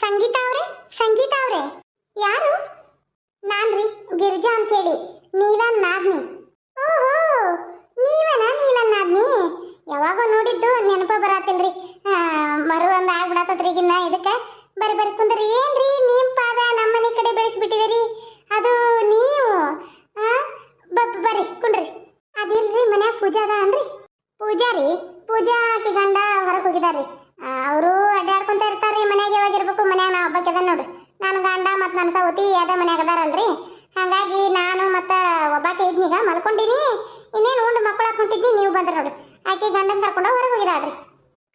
ಸಂಗೀತ ಅವ್ರೆ? ಸಂಗೀತ ಅವ್ರೆ? ಯಾರು? ನಾನ್ರಿ, ಗಿರಿಜಾ ಅಂತೇಳಿ. ನೀಲನ್ ನಾದ್ನಿ ಓಹೋ, ನೀವನ ನೀಲನ್ ನಾದ್ನಿ ಯಾವಾಗ ನೋಡಿದ್ದು ನೆನಪ ಬರಾತಿಲ್ರಿ. ಮರು ಒಂದ್ ಆಗ್ಬಿಡತ್ತದ್ರಿ ಈಗಿನ್ನ ಇದಕ್ಕೆ. ಬರಿ ಬರ್ರಿ ಕುಂದ್ರಿ. ಏನ್ರಿ ನಿಮ್ಮ ಪಾದ ನಮ್ಮನೆ ಕಡೆ ಬೆಳೆಸ್ಬಿಟ್ಟಿದಿರಿ ಅದು ನೀವು? ಬರ್ರಿ ಕುಂಡ್ರಿ. ಅದಿಲ್ರಿ ಮನ್ಯಾಗ ಪೂಜಾ ಅದ ಅನ್ರಿ ಪೂಜಾರಿ ಪೂಜಾ ಆಕಿ ಗಂಡ ಹೊರಗೆ ಹೋಗಿದಾರ್ರಿ. ಅವರು ಅಡ್ಡಾಡ್ಕೊಂತ ಇರ್ತಾರ್ರಿ, ಮನ್ಯಾಗ ಯಾವಾಗ ಇರ್ಬೇಕು, ಮನ್ಯಾಗ ನಾ ಒಬ್ಬಾಕಿ ಅದ ನೋಡ್ರಿ. ನನ್ನ ಗಂಡ ಮತ್ತು ನನ್ನ ಸೌತಿ ಅದ ಮನ್ಯಾಗ ಅದಾರಲ್ರಿ. ಹಾಗಾಗಿ ನಾನು ಮತ್ತು ಒಬ್ಬಾಕೆ ಈಗ ಮಲ್ಕೊಂಡಿನಿ. ಇನ್ನೇನು ಉಂಡು ಮಕ್ಕಳು ಹಾಕೊಂತಿದ್ನಿ ನೀವು ಬಂದ್ರೆ ನೋಡ್ರಿ. ಆಕೆ ಗಂಡನ ಕರ್ಕೊಂಡು ಹೊರಗೆ ಹೋಗಿದಾಳ್ರಿ.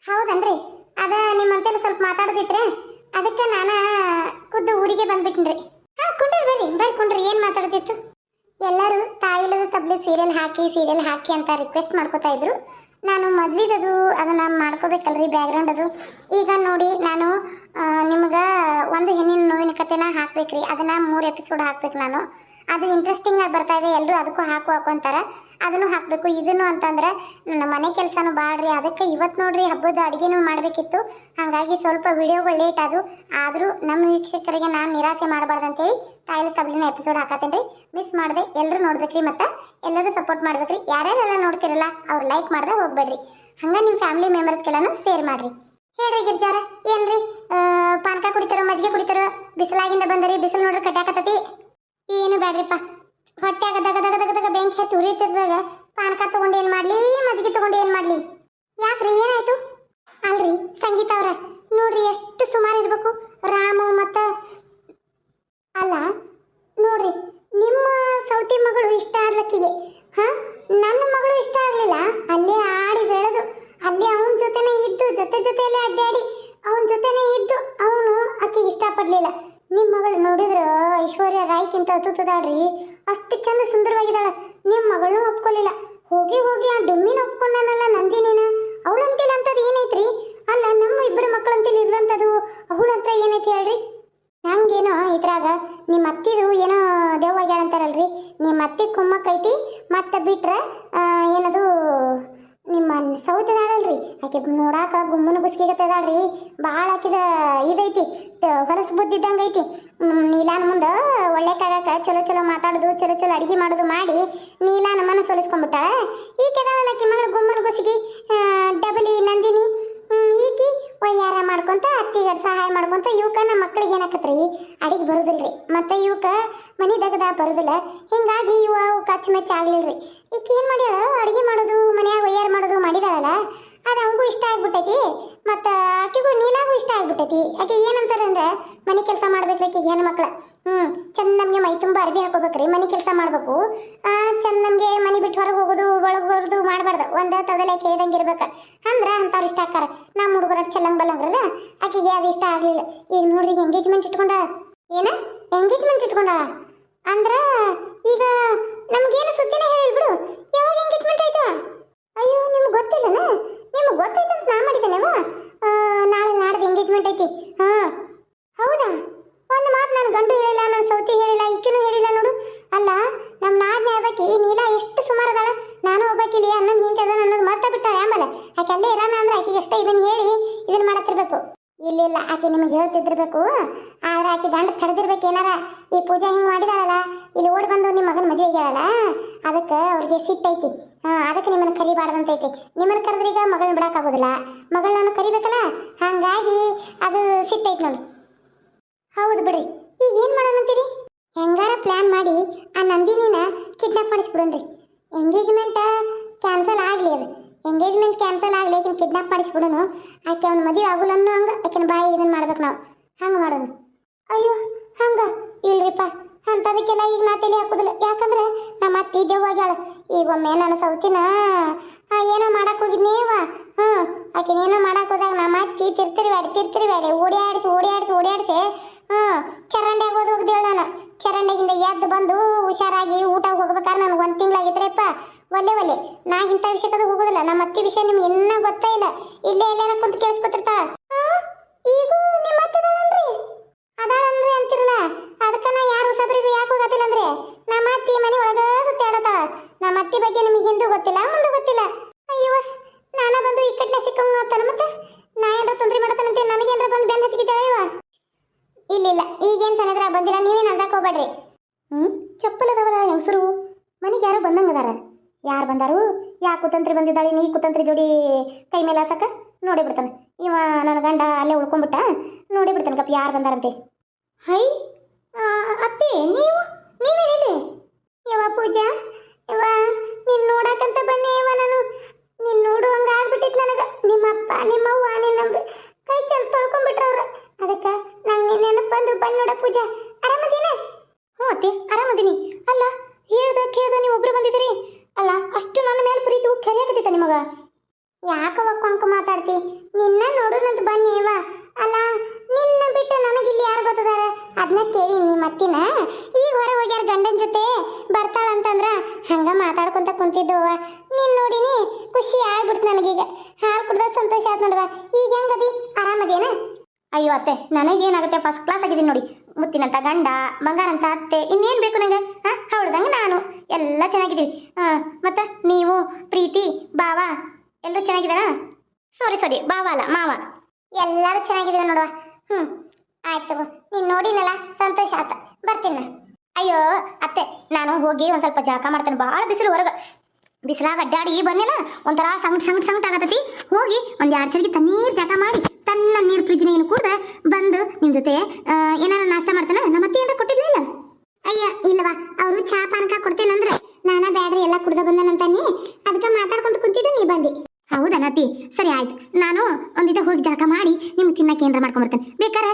ಹೌದನ್ರಿ? ಅದ ನಿಮ್ಮಂತೆಲ್ಲ ಸ್ವಲ್ಪ ಮಾತಾಡೋದಿತ್ರಿ, ಅದಕ್ಕೆ ನಾನು ಖುದ್ದು ಊರಿಗೆ ಬಂದ್ಬಿಟ್ಟಿನ್ರಿ ಹಾಂ, ಕುಂಡ್ರಿ ಬರ್ರಿ ಬರ್ರಿ ಕುಂಡ್ರಿ, ಏನು ಮಾತಾಡೋದಿತ್ತು? ಎಲ್ಲರೂ ತಾಯಿಲದ ತಬ್ಲಿ ಸೀರಿಯಲ್ ಹಾಕಿ ಸೀರಿಯಲ್ ಹಾಕಿ ಅಂತ ರಿಕ್ವೆಸ್ಟ್ ಮಾಡ್ಕೋತಾ ಇದ್ರು. ನಾನು ಮದ್ವಿದದು ಅದನ್ನ ಮಾಡ್ಕೋಬೇಕಲ್ರಿ ಬ್ಯಾಕ್ಗ್ರೌಂಡ್ ಅದು. ಈಗ ನೋಡಿ ನಾನು ನಿಮ್ಗೆ ಒಂದು ಹೆಣ್ಣಿನ ನೋವಿನ ಕಥೆನ ಹಾಕ್ಬೇಕ್ರಿ. ಅದನ್ನ ಮೂರು ಎಪಿಸೋಡ್ ಹಾಕ್ಬೇಕು ನಾನು. ಅದು ಇಂಟ್ರೆಸ್ಟಿಂಗ್ ಆಗಿ ಬರ್ತಾ ಇದೆ ಎಲ್ಲರೂ ಅದಕ್ಕೂ ಹಾಕು ಹಾಕು ಅಂತಾರೆ. ಅದನ್ನು ಹಾಕಬೇಕು. ಇದನ್ನು ಅಂತಂದ್ರೆ ನನ್ನ ಮನೆ ಕೆಲಸನೂ ಬಾಡ್ರಿ ಅದಕ್ಕೆ ಇವತ್ತು ನೋಡ್ರಿ ಹಬ್ಬದ ಅಡುಗೆನೂ ಮಾಡಬೇಕಿತ್ತು. ಹಾಗಾಗಿ ಸ್ವಲ್ಪ ವಿಡಿಯೋಗಳು ಲೇಟ್ ಅದು ಆದರೂ ನಮ್ಮ ವೀಕ್ಷಕರಿಗೆ ನಾನು ನಿರಾಸೆ ಮಾಡಬಾರ್ದು ಅಂತೇಳಿ ತಾಯಿಲ್ ತಬ್ಲಿನ ಎಪಿಸೋಡ್ ಹಾಕತ್ತೇನೆ ರೀ ಮಿಸ್ ಮಾಡಿದೆ. ಎಲ್ಲರೂ ನೋಡ್ಬೇಕ್ರಿ ಮತ್ತು ಎಲ್ಲರೂ ಸಪೋರ್ಟ್ ಮಾಡ್ಬೇಕ್ರಿ. ಯಾರ್ಯಾರೆಲ್ಲ ನೋಡ್ತಿರಲ್ಲ, ಅವ್ರು ಲೈಕ್ ಮಾಡ್ದೆ ಹೋಗ್ಬೇಡ್ರಿ. ಹಂಗೆ ನಿಮ್ಮ ಫ್ಯಾಮಿಲಿ ಮೆಂಬರ್ಸ್ಗೆಲ್ಲನೂ ಶೇರ್ ಮಾಡಿರಿ. ಹೇಳ್ರಿ ಗಿರ್ಜಾರ. ಏನ್ರಿ? ಪಾನಕ ಕುಡಿತಾರೋ, ಮಜ್ಜಿಗೆ ಕುಡಿತಾರೋ? ಬಿಸಿಲಾಗಿಂದ ಬಂದರಿ, ಬಿಸಿಲು ನೋಡ್ರಿ ಕಟ್ಟಾಕತ್ತತಿ ಏನು ಬೇಡ್ರಿಪ್ಪ ಹೊಟ್ಟೆಗ ದಗ ದಗ ದಗ ದಗ ಬೆಂಕಿ ಹತ್ತಿ ಉರಿತಿರ್ದಾಗ ಪಾನಕ ತಗೊಂಡು ಏನು ಮಾಡ್ಲಿ, ಮಜ್ಜಿಗೆ ತಗೊಂಡು ಏನು ಮಾಡ್ಲಿ? ಯಾಕ್ರಿ, ಏನಾಯ್ತು? ಅಲ್ರಿ, ಸಂಗೀತ ಅವ್ರ, ನೋಡ್ರಿ ಎಷ್ಟು ಸುಮಾರು ಇರಬೇಕು. ರಾಮು ಮತ್ತು ಅಲ್ಲ, ನೋಡ್ರಿ, ನಿಮ್ಮ ಸೌತಿ ಮಗಳು ಇಷ್ಟ ಆಗ್ಲಕ್ಕಿಗೆ. ಹಾ? ನನ್ನ ಮಗಳು ಇಷ್ಟ ಆಗಲಿಲ್ಲ. ಅಲ್ಲೇ ಆಡಿ ಬೆಳೆದು, ಅಲ್ಲೇ ಅವನ ಜೊತೆನೇ ಇದ್ದು, ಜೊತೆ ಜೊತೆಯಲ್ಲೇ ಅಡ್ಡಾಡಿ, ಅವನ ಜೊತೆನೇ ಇದ್ದು, ಅವನು ಆಕೆಗೆ ಇಷ್ಟಪಡ್ಲಿಲ್ಲ ನಿಮ್ಮ ಮಗಳು ನೋಡಿದ್ರ? ಐಶ್ವರ್ಯ ರಾಯ್ಕಿಂತ ಹತ್ತುತ್ತದಾಳ್ರಿ ಅಷ್ಟು ಚಂದ ಸುಂದರವಾಗಿದ್ದಾಳ. ನಿಮ್ಮ ಮಗಳನ್ನೂ ಒಪ್ಕೊಳ್ಳಿಲ್ಲ ಹೋಗಿ ಹೋಗಿ ಆ ಡುಮ್ಮಿನ ಒಪ್ಕೊಂಡನಲ್ಲ. ಮಾಡ್ಕೊಂತ ಇವಕ್ಕ ನಮ್ಮ ಮಕ್ಕಳಿಗೆ ಏನಾಕತ್ರಿ? ಅಡಿಗೆ ಬರುದಿಲ್ರಿ. ಮತ್ತೆ ಇವಕ್ಕ ಮನಿ ದಗದ ಬರುದಿಲ್ಲ. ಹಿಂಗಾಗಿ ಇವ ಅವಕ್ಕೆ ಅಚ್ಚುಮೆಚ್ಚ ಆಗ್ಲಿಲ್ರಿ. ಈಕಿ ಏನ್ ಮಾಡ್ಯಾಳ? ಅಡಿಗೆ ಮಾಡೋದು, ಮನ್ಯಾಗ ವಯ್ಯಾರ ಮಾಡೋದು ಮಾಡಿದಾಳಲ್ಲ? ಅದು ಅವಂಗೂ ಇಷ್ಟ ಆಗ್ಬಿಟ್ಟೈತಿ, ಮತ್ತು ಆಕೆಗೂ ನೀಲಾಗೂ ಇಷ್ಟ ಆಗ್ಬಿಟ್ಟೈತಿ. ಆಕೆ ಏನಂತಾರೆ ಅಂದ್ರೆ, ಮನೆ ಕೆಲಸ ಮಾಡ್ಬೇಕು ಆಕೆಗೆ ಹೆಣ್ಣು ಮಕ್ಳು. ಹ್ಞೂ ಚಂದ ನಮಗೆ ಮೈ ತುಂಬ ಅರ್ಬಿ ಹಾಕೋಬೇಕ್ರಿ, ಮನೆ ಕೆಲಸ ಮಾಡ್ಬೇಕು. ಚಂದ ನಮಗೆ ಮನೆ ಬಿಟ್ಟು ಹೊರಗೆ ಹೋಗೋದು, ಒಳಗೆ ಬರೋದು ಮಾಡಬಾರ್ದು. ಒಂದು ತದಲೆ ಕೇಳ್ದಂಗೆ ಇರ್ಬೇಕು. ಅಂದ್ರೆ ಅಂಥವ್ರು ಇಷ್ಟ ಆಕಾರ ನಮ್ಮ ಹುಡುಗರ ಚೆಲ್ಲಂಗ್ ಬಲ್ಲಂಗ್ರಲ್ಲ, ಆಕೆಗೆ ಅದು ಇಷ್ಟ ಆಗಲಿಲ್ಲ. ಈಗ ನೋಡ್ರಿ ಎಂಗೇಜ್ಮೆಂಟ್ ಇಟ್ಕೊಂಡ? ಏನ? ಎಂಗೇಜ್ಮೆಂಟ್ ಇಟ್ಕೊಂಡ? ಅಂದ್ರೆ ಈಗ ನಮ್ಗೇನು ಸುದ್ದಿನೇ ಹೇಳಿಬಿಡು ಯಾವಾಗ ಎಂಗೇಜ್ಮೆಂಟ್ ಆಯ್ತು? ಅಯ್ಯೋ, ನಿಮ್ಗೆ ಗೊತ್ತಿಲ್ಲನ? ನಿಮ್ಗೆ ಗೊತ್ತೈತೆ ಅಂತ ನಾ ಮಾಡಿದ್ದೇನವ ನಾಳೆ ನಾಡ್ದು ಎಂಗೇಜ್ಮೆಂಟ್ ಐತಿ. ಹಾ. ಹೌದಾ? ಒಂದು ಮಾತು ನಾನು ಗಂಡು ಹೇಳಿಲ್ಲ ನನ್ನ ಸೌತಿ ಹೇಳಿಲ್ಲ, ಇಕ್ಕಿನೂ ಹೇಳಿಲ್ಲ ನೋಡು. ಅಲ್ಲ ನಮ್ಮ ನಾದ್ನೆ ಅದಕ್ಕೆ ನೀಲಾ ಎಷ್ಟು ಸುಮಾರು ಅದಾಳ ನಾನು ಒಬ್ಬಾಕಿಲಿ ಅನ್ನೊಂದು ಹಿಂಗೆ ಅನ್ನೋದು ಮರ್ತ ಬಿಟ್ಟಾಳೆ ಆಮೇಲೆ. ಆಕೆ ಅಲ್ಲೇ ಇರೋಣ ಅಂದ್ರೆ ಆಕೆಗೆ ಎಷ್ಟೇ ಇದನ್ನು ಹೇಳಿ ಇದನ್ನು ಮಾಡತ್ತಿರ್ಬೇಕು. ಇಲ್ಲ ಇಲ್ಲ, ಆಕೆ ನಿಮಗೆ ಹೇಳ್ತಿದ್ದಿರ್ಬೇಕು. ಆದ್ರೆ ಆಕೆ ಗಂಡ ತಡೆದಿರ್ಬೇಕು ಏನಾರ. ಈ ಪೂಜಾ ಹಿಂಗೆ ಮಾಡಿದಾಳಲ್ಲ, ಇಲ್ಲಿ ಓಡಿ ಬಂದು ನಿಮ್ಮ ಮಗನ ಮದುವೆ ಆಗ್ಯಾಳಲ್ಲ, ಅದಕ್ಕೆ ಅವ್ರಿಗೆ ಸಿಟ್ಟೈತಿ ಹಾಂ, ಅದಕ್ಕೆ ನಿಮ್ಮನ್ನು ಕರಿಬಾರ್ದಂತೈತಿ. ನಿಮ್ಮನ್ನು ಕರೆದ್ರೆ ಈಗ ಮಗಳನ್ನ ಬಿಡೋಕ್ಕಾಗೋದಿಲ್ಲ. ಮಗಳನ್ನ ಕರಿಬೇಕಲ್ಲ, ಹಾಗಾಗಿ ಅದು ಸಿಟ್ಟೈತಿ ನೋಡಿ. ಹೌದು ಬಿಡ್ರಿ. ಈಗ ಏನು ಮಾಡೋಣ ಅಂತೀರಿ? ಹೆಂಗಾರ ಪ್ಲ್ಯಾನ್ ಮಾಡಿ ಆ ನಂದಿನಿನ ಕಿಡ್ನಾಪ್ ಮಾಡಿಸ್ಬಿಡೋಣ್ರಿ. ಎಂಗೇಜ್ಮೆಂಟ್ ಕ್ಯಾನ್ಸಲ್ ಆಗಲಿ ಅದು. ಎಂಗೇಜ್ಮೆಂಟ್ ಕ್ಯಾನ್ಸಲ್ ಆಗಲಿ ಆಕಿನ ಕಿಡ್ನಾಪ್ ಮಾಡಿಸ್ಬಿಡೋನು. ಆಕೆ ಅವ್ನ ಮದುವೆ ಆಗುಲ್ಲ ಅನ್ನೋ ಹಂಗೆ ಬಾಯಿ ಇದನ್ನ ಮಾಡ್ಬೇಕು ನಾವು. ಹಂಗೆ ಮಾಡೋಣ ಅಯ್ಯೋ, ಹಂಗ? ಇಲ್ರಿಪ್ಪ. ಅಂಥದಕ್ಕೆಲ್ಲ ಈಗ ನಾ ಹಾಕೋದಿಲ್ಲ. ಯಾಕಂದ್ರೆ ನಮ್ಮ ಅತ್ತಿ ದೇವಾಗ್ಯಾಳ ಈಗ ಒಮ್ಮೆ ನನ್ನ ಸೌತಿನ ಏನೋ ಮಾಡಕ್ ಹೋಗಿದ್ನೇವ ಹ್ಞೂ. ಆಕಿನ ಏನೋ ಮಾಡಕ್ ಹೋದಾಗ ನಮ್ಮ ಅತ್ತಿ ತಿರ್ತಿರಿ ಬ್ಯಾಡಿ ತಿರ್ತಿರಿ ಓಡಿಯಾಡಿಸಿ ಓಡಾಡಿಸಿ ಓಡಾಡಿಸಿ ಹ್ಞೂ ಚರಂಡಿ ಆಗೋದು ಹೋಗ್ದೇಳ ನಾನು. ಚರಂಡಿಗಿಂದ ಎದ್ದು ಬಂದು ಹುಷಾರಾಗಿ ಊಟ ಹೋಗ್ಬೇಕಾದ್ರೆ ನನಗೆ ಒಂದು ತಿಂಗಳಾಗಿದ್ರಪ್ಪ ಒಲ್ಲೆ ಒಲ್ಲೆ ನಾ ಇಂಥ ವಿಷಯಕ್ಕದು ಹೋಗೋದಿಲ್ಲ. ನಮ್ಮ ಅತ್ತಿ ವಿಷಯ ನಿಮ್ಗೆ ಇನ್ನ ಗೊತ್ತೇ ಇಲ್ಲ. ಇಲ್ಲೇ ಎಲ್ಲೇನ ಕುಂತು ಕೇಳಿಸ್ಕೊತಿರ್ತಾ ಈಗೂ ನಿಮ್ಮ ಅತ್ತದಳನ್ರಿ? ಅದಾಳನ್ರಿ ಅಂತಿರಲ್ಲ. ಅದಕ್ಕ ಯಾರು ಹೊಸಬ್ರಿಗೂ ಯಾಕೆ ಹೋಗತ್ತಿಲ್ಲ ಅಂದ್ರೆ? ನಮ್ಮ ಅತ್ತಿ ಮನೆ ಒಳಗ ಸುತ್ತಾಡತಾಳ ನಮ್ಮ ಅತ್ತಿ ಬಗ್ಗೆ ನಿಮಗೆ ಹಿಂದೂ ಗೊತ್ತಿಲ್ಲ ಅಯ್ಯೋ ನಾನ ಬಂದು ಇಕ್ಕಟ್ನೆ ಸಿಕ್ಕಂಗ ಮತ್ತೆ ನಾ ಏನ್ರ ತೊಂದ್ರೆ ಮಾಡತಾನಂತೆ ನನಗೇನ್ರ ಬಂದು ಬೆನ್ನ ಹತ್ತಿಗಿದ್ದಾಳೆ ಇವ ಇಲ್ಲ ಇಲ್ಲ ಈಗೇನ್ ಸನದ್ರ ಬಂದಿಲ್ಲ ನೀವೇನ್ ಅರ್ಧಕ್ ಹೋಗ್ಬೇಡ್ರಿ ಹ್ಮ್ ಚಪ್ಪಲ್ ಅದಾವಲ್ಲ ಹೆಂಗಸರು ಮನೆಗೆ ಯಾರೋ ಬಂದಂಗದಾರ ಯಾರು ಬಂದಾರು ಯಾ ಬಂದಿದ್ದಾಳೆ ನೀ ಕುತಂತ್ರಿ ಜೋಡಿ ಕೈ ಮೇಲೆ ನೋಡಿ ಬಿಡ್ತಾನೆ ಇವ ನನ್ನ ಗಂಡ ಅಲ್ಲೇ ಉಳ್ಕೊಂಡ್ಬಿಟ್ಟ ನೋಡಿ ಬಿಡ್ತಾನೆ ಕಪ್ಪ ಯಾರು ಬಂದಾರಂತೆ ಹೈ ಆ, ಅತ್ತಿ ನೀವು ನೀವೇನಿದೆ ಯವ ಪೂಜಾ ಯವ ನೀನ್ ನೋಡಕಂತ ಬನ್ನಿ ಯವ ನಾನು ನೀನ್ ನೋಡುವಂಗ ಆಗ್ಬಿಟ್ಟಿತ್ ನನಗ ನಿಮ್ಮಪ್ಪ ನಿಮ್ಮವ್ವ ನಿನ್ನ ಬ- ಕೈ ಚಲ್ ತೊಳ್ಕೊಂಡ್ಬಿಟ್ರ ಅವ್ರ ಅದಕ್ಕ ನಂಗೆ ನೆನಪು ಬಂದು ಬಂದ್ ನೋಡ ಪೂಜಾ ಆರಾಮದಿನ ಹ್ಞೂ ಅತ್ತಿ ಆರಾಮದೀನಿ ಅಲ್ಲ ಹೇಳ್ದ ಕೇಳ್ದ ನೀವು ಒಬ್ರು ಬಂದಿದ್ದೀರಿ ಅಲ್ಲ ಅಷ್ಟು ನನ್ನ ಮೇಲೆ ಪ್ರೀತಿ ಕರಿಯಾಕತ್ತಿತ್ತ ನಿಮಗ ಯಾಕವ ಕೊಂಕ ಮಾತಾಡ್ತಿ ನಿನ್ನ ನೋಡೋಣಂತ ಬನ್ನಿ ಇವ ಅಲ್ಲ ನಿನ್ನ ಬಿಟ್ಟು ನನಗಿಲ್ಲಿ ಯಾರು ಗೊತ್ತದಾರ ಅದನ್ನ ಕೇಳಿ ನಿಮ್ಮ ಅತ್ತಿನ ಈಗ ಹೊರ ಹೋಗ್ಯಾರ ಗಂಡನ ಜೊತೆ ಬರ್ತಾಳಂತಂದ್ರ ಹಂಗ ಮಾತಾಡ್ಕೊಂತ ಕುಂತಿದ್ದವ? ನೀನ್ ನೋಡಿನಿ? ಖುಷಿ ಆಗ್ಬಿಡ್ತು ನನಗೀಗ. ಹಾಲು ಕುಡ್ದ ಸಂತೋಷ ಆಯ್ತು ನೋಡುವ? ಈಗ ಹೆಂಗದಿ? ಆರಾಮದೇನಾ? ಅಯ್ಯೋ ಅತ್ತೆ, ನನಗೇನಾಗುತ್ತೆ? ಫಸ್ಟ್ ಕ್ಲಾಸ್ ಆಗಿದ್ದೀನಿ ನೋಡಿ. ಮುತ್ತಿನಂತ ಗಂಡ, ಬಂಗಾರಂತ ಅತ್ತೆ, ಇನ್ನೇನು ಬೇಕು ನಂಗೆ? ಹಾಂ ಹೌದಂಗೆ ನಾನು. ಎಲ್ಲ ಚೆನ್ನಾಗಿದ್ದೀವಿ ಮತ್ತು ನೀವು, ಪ್ರೀತಿ ಬಾವ ಎಲ್ಲರೂ ಚೆನ್ನಾಗಿದ್ದಾರಾ? ಸಾರಿ ಸಾರಿ. ಬಾವ ಅಲ್ಲ, ಮಾವ. ಎಲ್ಲರೂ ಚೆನ್ನಾಗಿದ್ದೀವಿ ನೋಡುವ? ಹ್ಞೂ ಆಯ್ತು ನೀನು ನೋಡಿನಲ್ಲ, ಸಂತೋಷ ಆತ. ಬರ್ತೀನಿ. ಅಯ್ಯೋ, ಅತ್ತೆ, ನಾನು ಹೋಗಿ ಒಂದು ಸ್ವಲ್ಪ ಜಳಕ ಮಾಡ್ತೇನೆ ಭಾಳ ಬಿಸಿಲು ಹೊರಗೆ. ಬಿಸಿಲಾಗ ಅಡ್ಡಾಡಿ ಬಂದಿಲ್ಲ ಒಂಥರ ಸಂಗಟ್ ಸಂಗಟ್ ಸಂಗಟ್ ಆಗತೈತಿ. ಹೋಗಿ ಒಂದು ಎರಡು ಚರಿಗೆ ತಣ್ಣೀರ್ ಜಳಕ ಮಾಡಿ, ತನ್ನ ನೀರು ಫ್ರಿಜ್ನ ಏನು ಕೂಡ ಬಂದು ನಿಮ್ಮ ಜೊತೆ ಏನಾರ ನಾಷ್ಟ ಮಾಡ್ತಾನ? ನಮ್ಮ ಅತ್ತೆ ಏನಾರ ಕೊಟ್ಟಿದ್ಲಿಲ್ಲ ಅಯ್ಯ ಇಲ್ಲವಾ ಅವರು ಚಾ ಪಾನಕ ಕೊಡ್ತೇನಂದ್ರೆ. ನಾನ ಬ್ಯಾಡ್ರಿ, ಎಲ್ಲ ಕುಡ್ದ ಬಂದನಂತಾನೆ ಅದಕ್ಕೆ ಮಾತಾಡ್ಕೊಂತ ಕುಂತಿದ್ದು ನೀ ಬಂದಿ. ಹೌದಾ ನತಿ ಸರಿ ಆಯ್ತು. ನಾನು ಒಂದಿಟ ಹೋಗಿ ಜಳಕ ಮಾಡಿ ನಿಮ್ಗೆ ತಿನ್ನಕ್ಕೆ ಏನಾರ ಮಾಡ್ಕೊಂಬರ್ತೇನೆ. ಬೇಕಾರೆ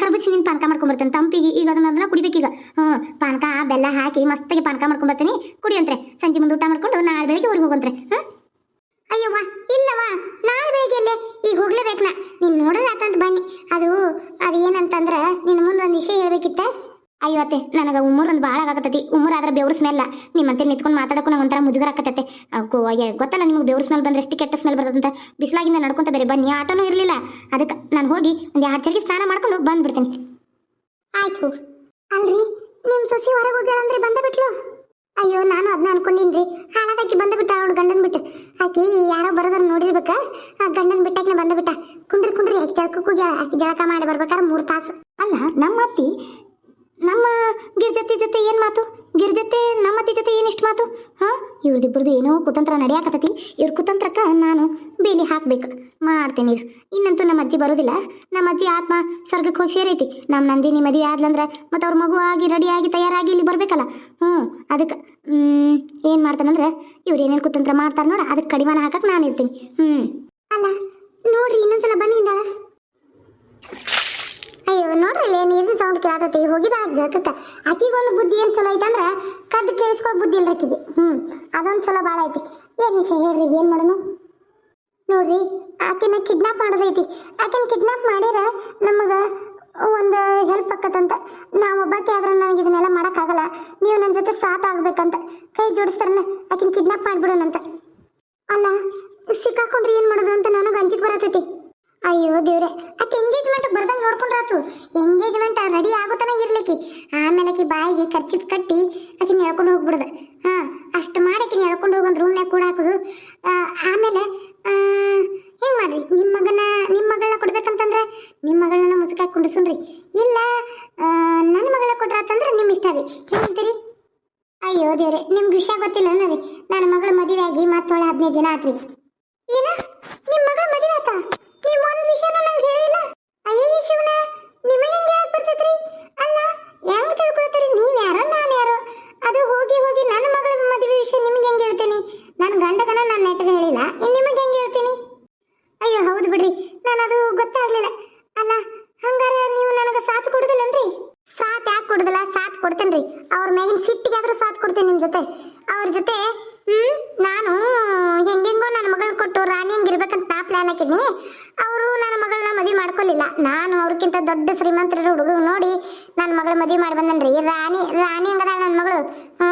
ಕರ್ಬೂಜಿ ಹಣ್ಣಿನ ಪಾನಕ ಮಾಡ್ಕೊಂಬರ್ತೇನೆ. ತಂಪಿಗೆ ಈಗ ಅದನ್ನ ಕುಡಿಬೇಕೀಗ. ಹ್ಞೂ ಪಾನಕ, ಬೆಲ್ಲ ಹಾಕಿ ಮಸ್ತಾಗಿ ಪಾನಕ ಮಾಡ್ಕೊಂಬರ್ತೀನಿ. ಕುಡಿಯಂತ್ರೆ ಸಂಜೆ ಮುಂದೆ ಊಟ ಮಾಡ್ಕೊಂಡು ನಾಳೆ ಬೆಳಿಗ್ಗೆ ಊರಿಗೆ ಹೋಗಂತ್ರೆ ಹಾಂ? ಅಯ್ಯವ್ವ ಇಲ್ಲವಾ ನಾಳೆ ಬೆಳಿಗ್ಗೆ ಎಲ್ಲೇ ಈಗ ಹೋಗ್ಲೇಬೇಕು ನಾ ನೀನು ನೋಡೋದಾತಂತ ಅತ್ತೆ ನನಗೆ ಉಮ್ಮರ್ ಒಂದು ಭಾಳ ಆಗತ್ತೈತಿ ಉಮ್ಮರ್ ಆದ್ರೆ ಬೆವ್ರ ಸ್ಮೆಲ್. ನಿಮ್ಮಂತೆ ನಿಂತ್ಕೊಂಡು ಮಾತಾಡೋಕ್ಕೂ ನಂಗೆ ಒಂಥರ ಮುಜುಗರ ಅಯ್ಯ, ಗೊತ್ತಲ್ಲ ನಿಮ್ಗೆ ಬೆವ್ರ ಸ್ಮೆಲ್ ಬಂದ್ರೆ ಎಷ್ಟು ಕೆಟ್ಟ ಸ್ಮೆಲ್ ಬರ್ತದಂತ? ಬಿಸಿಲಾಗಿಂದ ನಡ್ಕೊಂತ ಬೇರೆ ಬನ್ನಿ ಆಟೋನೂ ಇರಲಿಲ್ಲ. ಅದಕ್ಕೆ ನಾನು ಹೋಗಿ ಒಂದು ಎರಡು ಚರಿಗೆ ಸ್ನಾನ ಮಾಡ್ಕೊಂಡು ಬಂದ್ಬಿಡ್ತೀನಿ. ಆಯ್ತು. ಅಲ್ರಿ ನಿಮ್ಮ ಸೊಸಿ ಹೊರಗೆ ಹೋಗ್ಯಾಳಂದ್ರೆ ಬಂದ ಬಿಟ್ಲು? ಅಯ್ಯೋ ನಾನು ಅದನ್ನ ಅನ್ಕೊಂಡಿನ್ರಿ. ಹಾಳಾದಾಕಿ ಬಂದ ಬಿಟ್ಟ ಅವಳು ಗಂಡನ್ ಬಿಟ್ಟು. ಆಕಿ ಯಾರೋ ಬರೋದ್ರ ನೋಡಿರ್ಬೇಕ? ಆ ಗಂಡನ್ ಬಿಟ್ಟಾಕಿನ ಬಂದ ಬಿಟ್ಟ. ಕುಂಡ್ರಿ ಕುಂಡ್ರಿ ಆಕಿ ಜಳಕ ಹೋಗ್ಯಾಳ ಆಕಿ ಜಳಕ ಮಾಡಿ ಬರ್ಬೇಕಾದ್ರೆ ಮೂರು ತಾಸು. ಅಲ್ಲ ನಮ್ಮ ಅತ್ತಿ ನಮ್ಮ ಗಿರ್ಜತಿ ಜೊತೆ ಏನು ಮಾತು? ಗಿರ್ಜತೆ ನಮ್ಮ ಅತಿ ಜೊತೆ ಏನಿಷ್ಟು ಮಾತು? ಹಾಂ? ಇವ್ರದಿಬ್ಬರದು ಏನೋ ಕುತಂತ್ರ ನಡೆಯಾಕತ್ತೈತಿ. ಇವ್ರ ಕುತಂತ್ರಕ್ಕೆ ನಾನು ಬೇಲಿ ಹಾಕ್ಬೇಕು. ಮಾಡ್ತೀನಿ ಇನ್ನಂತೂ ನಮ್ಮ ಅಜ್ಜಿ ಬರೋದಿಲ್ಲ. ನಮ್ಮ ಅಜ್ಜಿ ಆತ್ಮ ಸ್ವರ್ಗಕ್ಕೆ ಹೋಗಿ ಸೇರೈತಿ. ನಮ್ಮ ನಂದಿನಿ ಮದುವೆ ಆದ್ಲಂದ್ರೆ ಮತ್ತು ಅವ್ರ ಮಗು ಆಗಿ ರೆಡಿ ಆಗಿ ತಯಾರಾಗಿ ಇಲ್ಲಿ ಬರಬೇಕಲ್ಲ. ಹ್ಞೂ ಅದಕ್ಕೆ ಏನು ಮಾಡ್ತಾನಂದ್ರೆ ಇವ್ರು ಏನೇನು ಕುತಂತ್ರ ಮಾಡ್ತಾರೆ ನೋಡ ಅದಕ್ಕೆ ಕಡಿವಾನ ಹಾಕಕ್ಕೆ ನಾನು ಇರ್ತೀನಿ. ಹ್ಞೂ ಅಲ್ಲ, ನೋಡ್ರಿ ಇನ್ನೊಂದ್ಸಲ ಬಂದಿಂದಾಳ ಅಯ್ಯೋ, ನೋಡ್ರಿ ಇಲ್ಲಿ ನೀರಿನ ಸೌಂಡ್ ಕೇಳತೈತಿ. ಹೋಗಿದ ಜಗಕ್ಕ ಆಕಿಗೆ ಒಂದು ಬುದ್ಧಿ ಏನು ಚಲೋ ಐತಂದ್ರ ಕದ್ದು ಕೇಳಿಸ್ಕೊಳ್ಳೋ ಬುದ್ಧಿ ಇಲ್ಲ ಆಕಿಗೆ. ಹ್ಞೂ ಅದೊಂದು ಚಲೋ ಭಾಳ ಐತಿ. ಏನು ವಿಷಯ ಹೇಳ್ರಿ, ಏನು ಮಾಡೋಣ ನೋಡ್ರಿ, ಆಕಿನ ಕಿಡ್ನಾಪ್ ಮಾಡೋದೈತಿ. ಆಕಿನ ಕಿಡ್ನಾಪ್ ಮಾಡಿರ ನಮಗೆ ಒಂದು ಹೆಲ್ಪ್ ಆಕತ್ತಂತ. ನಾವು ಒಬ್ಬಾಕೆ ಆದ್ರೆ ನನಗೆ ಇದನ್ನೆಲ್ಲ ಮಾಡೋಕ್ಕಾಗಲ್ಲ. ನೀವು ನನ್ನ ಜೊತೆ ಸಾಥ್ ಆಗ್ಬೇಕಂತ. ಕೈ ಜೋಡಿಸ್ತಾರನ, ಆಕಿನ ಕಿಡ್ನಾಪ್ ಮಾಡ್ಬಿಡೋಣಂತ. ಅಲ್ಲ, ಸಿಕ್ಕಾಕೊಂಡ್ರೆ ಏನು ಮಾಡೋದು ಅಂತ ನನಗೆ ಅಂಜಿಕೆ ಬರತೈತಿ. ಅಯ್ಯೋ ದೇವ್ರೆ, ಆಕೆ ಎಂಗೇಜ್ಮೆಂಟ್ ಬರ್ದಂಗೆ ನೋಡ್ಕೊಂಡ್ರಾತು ಎಂಗೇಜ್ಮೆಂಟ್ ರೆಡಿ ಆಗುತ್ತಾನ ಇರ್ಲಿಕ್ಕೆ. ಆಮೇಲೆ ಆಕಿ ಬಾಯಿಗೆ ಖರ್ಚಿಪ್ ಕಟ್ಟಿ ಆಕಿನ ಎಳ್ಕೊಂಡು ಹೋಗ್ಬಿಡುದು. ಹಾ, ಅಷ್ಟು ಮಾಡಿ ಆಕಿನ ಎಳ್ಕೊಂಡು ಹೋಗಿ ಒಂದು ರೂಮ್ನಾಗ ಕೂಡ ಹಾಕೋದು. ಆಮೇಲೆ ಹಿಂಗೆ ಮಾಡ್ರಿ? ನಿಮ್ಮ ಮಗನ ನಿಮ್ಮ ಮಗಳನ್ನ ಕೊಡ್ಬೇಕಂತಂದ್ರೆ ನಿಮ್ಮ ಮಗಳನ್ನ ಮುಸುಕಾಗಿ ಕುಂಡಿಸ್ರಿ ಇಲ್ಲ ನನ್ನ ಮಗಳ ಕೊಟ್ರಾತಂದ್ರೆ ನಿಮ್ಮ ಇಷ್ಟ ರೀ. ಹೇಳ್ತೀರಿ ಅಯ್ಯೋ ದೇವ್ರೆ, ನಿಮ್ಗೆ ವಿಷಯ ಗೊತ್ತಿಲ್ಲ ರೀ ನನ್ನ ಮಗಳ ಮದುವೆ ಆಗಿ ಮತ್ತೊಳೆ ಹದಿನೈದು ದಿನ ಆತ್ರಿ. ಏನ? ನಿಮ್ಮ ಮಗಳ ಮದುವೆ ಆತ? ನೀವು ಒಂದು ವಿಷಯನೂ ನಂಗೆ ಹೇಳಿಲ್ಲ. ಅಯ್ಯೋ ಶಿವನ ನಿಮಗೆ ಹೇಳಕ್ ಬರ್ತೈತ್ರಿ? ಅಲ್ಲ, ಹೆಂಗ್ ತಿಳ್ಕೊಳ್ತೀರಿ ನೀವು ಯಾರೋ ನಾನು ಯಾರೋ ಅದು ಹೋಗಿ ಹೋಗಿ ನನ್ನ ಮಗಳ ಮದುವೆ ವಿಷಯ ನಿಮ್ಗೆ ಹೆಂಗೆ ಹೇಳ್ತೀನಿ ನನ್ನ ಗಂಡಗನ ನಾನು ನೆಟ್ಟಗೆ ಹೇಳಿಲ್ಲ ಇನ್ನು ನಿಮಗೆ ಹೆಂಗೆ ಹೇಳ್ತೀನಿ ಅಯ್ಯೋ ಹೌದು ಬಿಡ್ರಿ ನಾನು ಅದು ಗೊತ್ತಾಗ್ಲಿಲ್ಲ ಅಲ್ಲ ಹಂಗಾರೆ ನೀವು ನನಗೆ ಸಾಥ್ ಕೊಡುದಿಲ್ಲನ್ರಿ ಸಾಥ್ ಯಾಕೆ ಕೊಡುದಿಲ್ಲ ಸಾಥ್ ಕೊಡ್ತೇನ್ರಿ ಅವ್ರ ಮ್ಯಾಗಿನ ಸಿಟ್ಟಿಗಾದ್ರೂ ಸಾಥ್ ಕೊಡ್ತೇನೆ ನಿಮ್ಮ ಜೊತೆ ಅವ್ರ ಜೊತೆ ಹ್ಮ್ ನಾನು ಹೆಂಗೆಂಗೋ ನನ್ನ ಮಗಳನ್ನ ಕೊಟ್ಟು ರಾಣಿ ಹಂಗಿರ್ಬೇಕಂತ ನಾ ಪ್ಲಾನ್ ಹಾಕಿದ್ನಿ ಅವರು ನನ್ನ ಮಗಳನ್ನ ಮದುವೆ ಮಾಡ್ಕೊಲಿಲ್ಲ ನಾನು ಅವ್ರಕ್ಕಿಂತ ದೊಡ್ಡ ಶ್ರೀಮಂತರ ಹುಡುಗ ನೋಡಿ ನನ್ನ ಮಗಳ ಮದುವೆ ಮಾಡಿ ಬಂದನ್ರಿ ರಾಣಿ ರಾಣಿ ಹಂಗದ ನನ್ನ ಮಗಳು ಹ್ಞೂ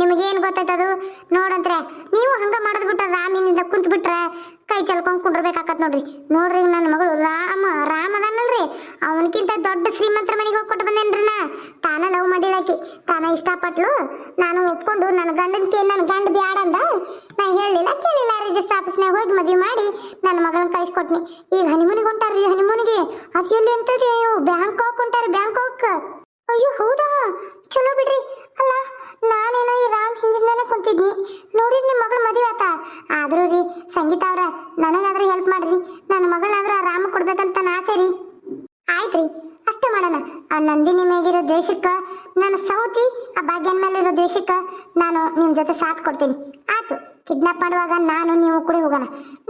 ನಿಮಗೇನು ಗೊತ್ತಾಯ್ತದು ನೋಡಂತ್ರೆ, ನೀವು ಹಂಗ ಮಾಡದ್ ಬಿಟ್ಟ ರಾಮಿನಿಂದ ಕುಂತ್ ಬಿಟ್ರೆ ಕೈ ಚಲ್ಕೊಂಡ್ ಕುಂಡ್ರಬೇಕಾಕತ್ ನೋಡ್ರಿ. ನೋಡ್ರಿ ನನ್ನ ಮಗಳು ರಾಮ ರಾಮ ಅದಾನಲ್ರಿ. ಅವನಕ್ಕಿಂತ ದೊಡ್ಡ ಶ್ರೀಮಂತರ ಮನೆಗೆ ಹೋಗಿ ಕೊಟ್ಟು ಬಂದೇನ್ರಿ ನಾ. ತಾನ ಲವ್ ಮಾಡಿಳಾಕಿ ತಾನ ಇಷ್ಟಪಟ್ಲು. ನಾನು ಒಪ್ಕೊಂಡು ನನ್ನ ಗಂಡನ್ಕೆ ನನ್ನ ಗಂಡ ಬ್ಯಾಡಂದ ನಾ ಹೇಳಿಲ್ಲ ಕೇಳಿಲ್ಲ. ರಿಜಿಸ್ಟರ್ ಆಫೀಸ್ನಾಗ ಹೋಗಿ ಮದುವೆ ಮಾಡಿ ನನ್ನ ಮಗಳನ್ನ ಕಳಿಸ್ಕೊಟ್ನಿ. ಈಗ ಹನಿಮೂನಿಗೆ ಹೊಂಟಾರ್ರಿ ಹನಿಮೂನಿಗೆ ಅದು ಎಲ್ಲಿ ಅಂತದೆ ಬ್ಯಾಂಕಾಕ್ ಹೊಂಟಾರ ಬ್ಯಾಂಕಾಕ್. ಅಯ್ಯೋ, ಹೌದಾ? ಚಲೋ ಬಿಡ್ರಿ. ಅಲ್ಲ ನಾನೇನೋ ಈ ರಾಮ್ ಹಿಂದಿಂದಾನೆ ಕುಂತಿದ್ನಿ. ನೋಡಿ ನಿಮ್ಮ ಮಗಳು ಮದುವೆ ಆತ. ಆದ್ರೂ ರೀ, ಸಂಗೀತ ಅವ್ರ, ನನಗಾದ್ರೂ ಹೆಲ್ಪ್ ಮಾಡ್ರಿ. ನನ್ನ ಮಗಳಾದ್ರೂ ಆ ರಾಮ ಕೊಡ್ಬೇಕಂತ ಆಸೆ ರೀ. ಆಯ್ತ್ರಿ, ಅಷ್ಟೇ ಮಾಡೋಣ. ಆ ನಂದಿನಿ ಮೇಗಿರೋ ದ್ವೇಷಕ್ಕ, ನನ್ನ ಸೌತಿ, ಆ ಭಾಗ್ಯನ ಮೇಲಿರೋ ದ್ವೇಷಕ್ಕ ನಾನು ನಿಮ್ಮ ಜೊತೆ ಸಾಥ್ ಕೊಡ್ತೀನಿ. ಆಯ್ತು ಕಿಡ್ನಾಪ್ ಮಾಡುವಾಗ ನಾನು ನೀವು ಕೂಡ ಹೋಗೋಣ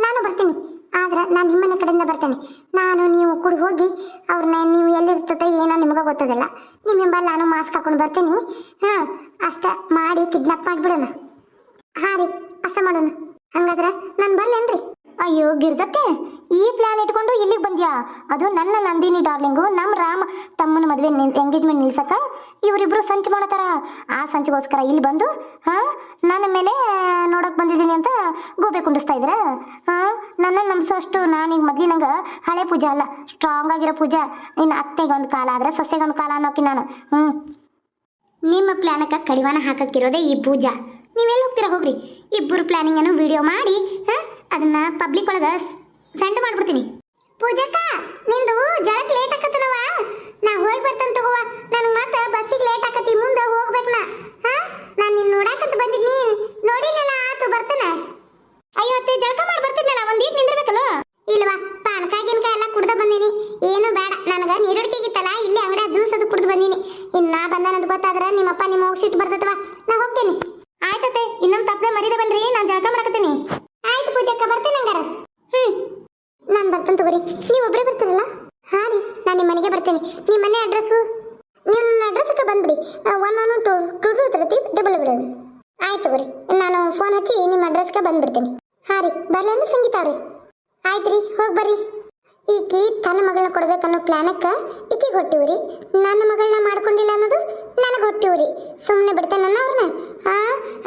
ನಾನು ಬರ್ತೀನಿ ಆದ್ರೆ ನಾನು ನಿಮ್ಮನೆ ಕಡೆಯಿಂದ ಬರ್ತೇನೆ ನಾನು ನೀವು ಕೂಡ ಹೋಗಿ ಅವ್ರನ್ನ ನೀವು ಎಲ್ಲಿರ್ತದೆ ಏನೋ ನಿಮಗೆ ಗೊತ್ತದಿಲ್ಲ ನಿಮ್ಮ ಹಿಂಬಲ್ಲಿ ನಾನು ಮಾಸ್ಕ್ ಹಾಕೊಂಡು ಬರ್ತೀನಿ ಹಾಂ ಅಷ್ಟೇ ಮಾಡಿ ಕಿಡ್ನಾಪ್ ಮಾಡಿಬಿಡೋಣ ಹಾಂ ರೀ ಅಷ್ಟೇ ಮಾಡೋಣ ಹಂಗಾದ್ರೆ ನಾನು ಬರ್ಲೇನ್ರಿ ಗಿರ್ಜಕ್ಕೆ ಈ ಪ್ಲಾನ್ ಇಟ್ಕೊಂಡು ಇಲ್ಲಿಗೆ ಬಂದ್ಯಾ? ಅದು ನನ್ನ ನಂದಿನಿ ಡಾರ್ಲಿಂಗು ನಮ್ಮ ರಾಮ, ತಮ್ಮನ ಮದುವೆ ಎಂಗೇಜ್ಮೆಂಟ್ ನಿಲ್ಸಕ್ಕ ಇವರಿಬ್ರು ಸಂಚು ಮಾಡತಾರ. ಆ ಸಂಚಿಗೋಸ್ಕರ ಇಲ್ಲಿ ಬಂದು, ಹಾ, ನನ್ನ ಮೇಲೆ ನೋಡಕ್ ಬಂದಿದ್ದೀನಿ ಅಂತ ಗೋಬೆ ಕುಂಡಿಸ್ತಾ ಇದ್ರ. ಹಾ ನನ್ನ ನಂಬಿಸೋಷ್ಟು ನಾನೀಗ ಮೊದ್ಲಿನಂಗ ಹಳೆ ಪೂಜಾ ಅಲ್ಲ ಸ್ಟ್ರಾಂಗ್ ಆಗಿರೋ ಪೂಜಾ. ಇನ್ನು ಅತ್ತೆಗೊಂದು ಕಾಲ ಆದ್ರೆ ಸೊಸೆಗೊಂದು ಕಾಲ ಅನ್ನೋಕಿ ನಾನು, ಹ್ಮ್. ನಿಮ್ಮ ಪ್ಲಾನಕ್ಕೆ ಕಡಿವಾಣ ಹಾಕಕ್ಕಿರೋದೇ ಈ ಪೂಜಾ. ನೀವೆಲ್ಲ ಹೋಗ್ತೀರಾ ಹೋಗ್ರಿ. ಇಬ್ಬರು ಪ್ಲಾನಿಂಗ್ ಅನ್ನು ವಿಡಿಯೋ ಮಾಡಿ, ಹಾ ಅದನ್ನ ಪಬ್ಲಿಕ್ ಒಳಗ ಸೆಂಡ್ ಮಾಡ್ಬಿಡ್ತೀನಿ. ಪೂಜಕ್ಕ, ನಿಂದು ಜಳಕ್ ಲೇಟ್ ಆಕತ್ತನವ ನಾ ಹೋಗಿ ಬರ್ತೇನೆ ತಗೋವ ನನಗೆ ಮತ್ತೆ ಬಸ್ಸಿಗೆ ಲೇಟ್ ಆಕತಿ ಮುಂದೆ ಹೋಗ್ಬೇಕು ನಾ. ಹಾ? ನಾನು ನಿನ್ನ ನೋಡಾಕಂತ ಬಂದಿದ್ನಿ. ನೋಡಿನಲ್ಲ ಆತು ಬರ್ತನ. ಅಯ್ಯೋ, ಅತ್ತೆ, ಜಳಕ ಮಾಡಿ ಬರ್ತಿದ್ನಲ್ಲ ಒಂದೀಟ್ ನಿಂದಿರ್ಬೇಕಲ್ಲ? ಇಲ್ವಾ ಪಾನಕ ಗಿನ್ಕ ಎಲ್ಲ ಕುಡ್ದ ಬಂದೀನಿ. ಏನು ಬೇಡ, ನನಗೆ ನೀರುಡಿಕೆಗಿತ್ತಲ್ಲ ಇಲ್ಲಿ ಅಂಗಡಿ ಜ್ಯೂಸ್ ಅದು ಕುಡ್ದು ಬಂದೀನಿ ಇನ್ನ ನಾ ಬಂದಾನಂತ ಗೊತ್ತಾದ್ರೆ ನಿಮ್ಮಪ್ಪ ನಿಮ್ಮ ಹೋಗಿ ಸಿಟ್ಟು ಬರ್ತೈತವ ನಾ ಹೋಗ್ತೇನೆ ಆಯ್ತತೆ ಇನ್ನೊಂದು ತಪ್ಪದೆ ಮರಿದೆ ಬನ್ರಿ ನಾನು ಜಳಕ ಮಾಡಕತ್ತೀನಿ ಆಯ್ತು ಪೂಜಕ್ಕ ಬರ್ತೇನೆ ಹಂಗಾರ ಹ್ಮ್ ನಾನು ಬರ್ತೇನೆ ತಗೋರಿ ನೀವು ಒಬ್ಬರೇ ಬರ್ತೀರಲ್ಲ ಹಾ ರೀ ನಾನು ಮನೆಗೆ ನಿಮ್ಮ ಮನೆ ಅಡ್ರೆಸ್ಸು ನಿಮ್ಮ ಅಡ್ರೆಸ್ಗೆ ಬಂದ್ಬಿಡಿ. One one two two two double ಬಿಡೋದು ಆಯ್ತು ಬರ್ರಿ ನಾನು ಫೋನ್ ಹಚ್ಚಿ ನಿಮ್ಮ ಅಡ್ರೆಸ್ಗೆ ಬಂದ್ಬಿಡ್ತೇನೆ. ಹಾಂ ರೀ ಬರ್ಲೇನು ಸಂಗೀತ ರೀ ಆಯ್ತು ರೀ, ಹೋಗಿ ಬರ್ರಿ. ಈಕಿ ತನ್ನ ಮಗಳನ್ನ ಕೊಡ್ಬೇಕನ್ನೋ ಪ್ಲಾನಕ್ಕೆ ಈಕಿಗೆ ಹೊಟ್ಟಿವ್ರಿ ನನ್ನ ಮಗಳನ್ನ ಮಾಡ್ಕೊಂಡಿಲ್ಲ ಅನ್ನೋದು ನನಗೆ ಹೊಟ್ಟಿವ್ರಿ ಸುಮ್ಮನೆ ಬಿಡ್ತಾನನ್ನ ಅವ್ರನ್ನ ಹಾ,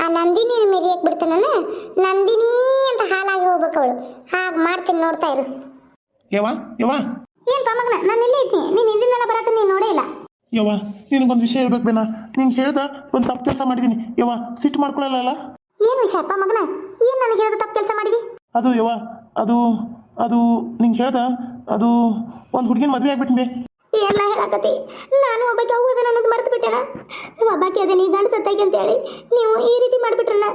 ಆ ನಂದಿನಿ ಮೆರಿಯಕ್ಕೆ ಬಿಡ್ತಾನನ್ನ ನಂದಿನಿ ಅಂತ ಹಾಲಾಗಿ ಹೋಗ್ಬೇಕು ಅವಳು. ಹಾಗೆ ಮಾಡ್ತೀನಿ ನೋಡ್ತಾ ಇರು. ಯವ್ವ. ಏನ್ ಮಗನ ನಾನು ಇಲ್ಲೇ ಇದ್ದೀನಿ ನೀನು ಹಿಂದಿನ ಬರತ್ತ ನೀನು ನೋಡೇ ಇಲ್ಲ. ಯವ್ವ ನಿನಗೊಂದು ವಿಷಯ ಹೇಳ್ಬೇಕು ಬೇನ? ನಿಂಗೆ ಹೇಳ್ದ ಒಂದು ತಪ್ಪು ಕೆಲಸ ಮಾಡಿದ್ದೀನಿ ಯವ್ವ ಸಿಟ್ಟು ಮಾಡ್ಕೊಳ್ಳಲ್ಲ ಏನು ವಿಷಯಪ್ಪ ಮಗನ? ಏನ್ ನನಗೆ ಹೇಳ್ದ ತಪ್ಪು ಕೆಲಸ ಮಾಡಿದಿ? ಅದು ಯವ್ವ ಅದು ಅದು ನಿಂಗೆ ಹೇಳ್ದ ಅದು ಒಂದು ಹುಡುಗಿನ ಮದುವೆ ಆಗ್ಬಿಟ್ಟಿನಿ ಎಲ್ಲ ಹೇಳಾಕತಿ ನಾನು ಒಬ್ಬಾಕಿ ಹೋಗೋದನ್ನ ಅನ್ನೋದು ಮರೆತು ಬಿಟ್ಟೆನ ಒಬ್ಬಾಕಿ ಅದೇ ನೀ ಗಂಡ ಸತ್ತಾಗಿ ಅಂತೇಳಿ ನೀವು ಈ ರೀತಿ ಮಾಡ್ಬಿಟ್ರಲ್ಲ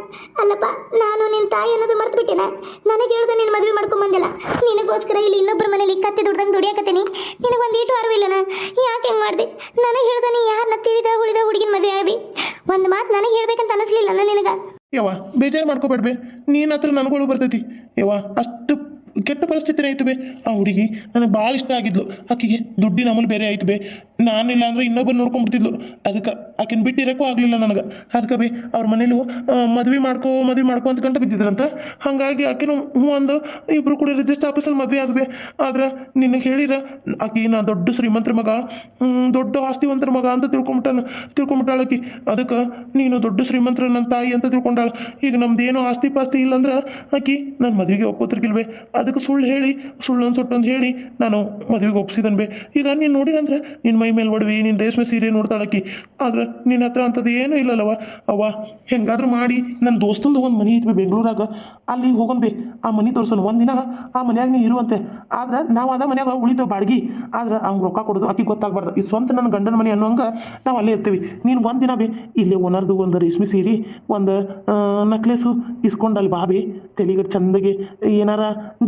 ಅಲ್ಲಪ್ಪ, ನಾನು ನಿನ್ನ ತಾಯಿ ಅನ್ನೋದು ಮರೆತು ಬಿಟ್ಟೆನ ನನಗೆ ಹೇಳ್ದೆ ನೀನು ಮದುವೆ ಮಾಡ್ಕೊಂಬಂದಿಲ್ಲ. ನಿನಗೋಸ್ಕರ ಇಲ್ಲಿ ಇನ್ನೊಬ್ಬರ ಮನೇಲಿ ಕತ್ತಿ ದುಡ್ದಂಗೆ ದುಡಿಯಾಕತ್ತೀನಿ. ನಿನಗೊಂದು ಈಟು ಅರಿವಿಲ್ಲನ ಯಾಕೆ ಹೆಂಗೆ ಮಾಡಿದೆ? ನನಗೆ ಹೇಳ್ದೆ ನೀ ಯಾರನ್ನ ತಿಳಿದ ಉಳಿದ ಹುಡುಗಿನ ಮದುವೆ ಆಗಿ ಒಂದು ಮಾತು ನನಗೆ ಹೇಳ್ಬೇಕಂತ ಅನಿಸ್ಲಿಲ್ಲ ನಿನಗೆ? ಯವ್ವ, ಬೇಜಾರು ಮಾಡ್ಕೋಬೇಡ್ಬೆ. ನೀನು ಹತ್ರ ನನಗಳು ಬರ್ತೈತಿ. ಯವ್ವ, ಅಷ್ಟು ಕೆಟ್ಟ ಪರಿಸ್ಥಿತಿನೇ ಆಯ್ತು ಬೇ, ಆ ಹುಡುಗಿ ನನಗೆ ಭಾಳ ಇಷ್ಟ ಆಗಿದ್ಲು. ಆಕೆಗೆ ದುಡ್ಡಿನ ಅಮಲು ಬೇರೆ ಆಯ್ತು ಬೇ. ನಾನಿಲ್ಲ ಅಂದ್ರೆ ಇನ್ನೊಬ್ಬರು ನೋಡ್ಕೊಂಡ್ಬಿಡ್ತಿದ್ಲು ಅದಕ್ಕೆ ಆಕೆನ ಬಿಟ್ಟಿರೋಕ್ಕೂ ಆಗಲಿಲ್ಲ ನನಗೆ. ಅದಕ್ಕೆ ಬೇ, ಅವ್ರ ಮನೇಲೂ ಮದುವೆ ಮಾಡ್ಕೋ ಮದುವೆ ಮಾಡ್ಕೋ ಅಂತ ಗಂಟು ಬಿದ್ದಿದ್ರಂತ. ಹಾಗಾಗಿ ಆಕೆನು ಹ್ಞೂ ಅಂದು, ಇಬ್ರು ಕೂಡ ರಿಜಿಸ್ಟರ್ ಆಫೀಸಲ್ಲಿ ಮದುವೆ ಆದ್ವಿ. ಆದ್ರೆ ನಿನಗೆ ಹೇಳಿರ, ಆಕೆ ನಾ ದೊಡ್ಡ ಶ್ರೀಮಂತ್ರ ಮಗ ದೊಡ್ಡ ಆಸ್ತಿವಂತರ ಮಗ ಅಂತ ತಿಳ್ಕೊಂಬಿಟ್ಟಾನ, ತಿಳ್ಕೊಂಬಿಟ್ಟಾಳ ಆಕಿ. ಅದಕ್ಕೆ ನೀನು ದೊಡ್ಡ ಶ್ರೀಮಂತರ ನನ್ನ ತಾಯಿ ಅಂತ ತಿಳ್ಕೊಂಡಾಳ. ಈಗ ನಮ್ದೇನೋ ಆಸ್ತಿ ಪಾಸ್ತಿ ಇಲ್ಲಂದ್ರೆ ಆಕಿ ನನ್ನ ಮದುವೆಗೆ ಒಪ್ಪೋತಿರ್ಗಿಲ್ವೇ ಅದಕ್ಕೆ ಸುಳ್ಳು ಹೇಳಿ, ಸುಳ್ಳು ಸುಟ್ಟೊಂದು ಹೇಳಿ ನಾನು ಮದುವೆಗೆ ಒಪ್ಸಿದನ್ ಬೇ. ಈಗ ನೀನು ನೋಡಿರಂದ್ರೆ ನಿನ್ನ ಮೈ ಮೇಲೆ ಒಡವಿ ನಿನ್ನ ರೇಷ್ಮೆ ಸೀರೆ ನೋಡ್ತಾಳಕ್ಕಿ ಆದ್ರೆ ನಿನ್ನ ಹತ್ರ ಅಂಥದ್ದು ಏನೂ ಇಲ್ಲಲ್ಲವ? ಅವ್ವ, ಹೆಂಗಾದ್ರೂ ಮಾಡಿ. ನನ್ನ ದೋಸ್ತಂದು ಒಂದು ಮನೆ ಇತ್ತು ಬೆಂಗಳೂರಾಗ. ಅಲ್ಲಿ ಬೇ. ಆ ಮನೆ ತೋರ್ಸೋಣ ಒಂದಿನ ಆ ಮನ್ಯಾಗ ನೀ ಇರುವಂತೆ. ಆದ್ರೆ ನಾವು ಅದ ಮನ್ಯಾಗ ಉಳಿತೇವೆ ಬಾಡ್ಗಿ. ಆದ್ರೆ ಅವ್ನು ರೊಕ್ಕ ಕೊಡೋದು ಆಕಿ ಗೊತ್ತಾಗಬಾರ್ದು. ಈ ಸ್ವಂತ ನನ್ನ ಗಂಡನ ಮನೆ ಅನ್ನೋಂಗೆ ನಾವು ಅಲ್ಲೇ ಇರ್ತೀವಿ. ನೀನು ಒಂದಿನ ಬೇ, ಇಲ್ಲೇ ಓನರ್ದು ಒಂದು ರೇಷ್ಮೆ ಸೀರೆ, ಒಂದು ನಕ್ಲೆಸು ಇಸ್ಕೊಂಡು ಅಲ್ಲಿ ಬಾಬಿ ತೆಲಿಗಡೆ ಚಂದಗೆ ಏನಾರ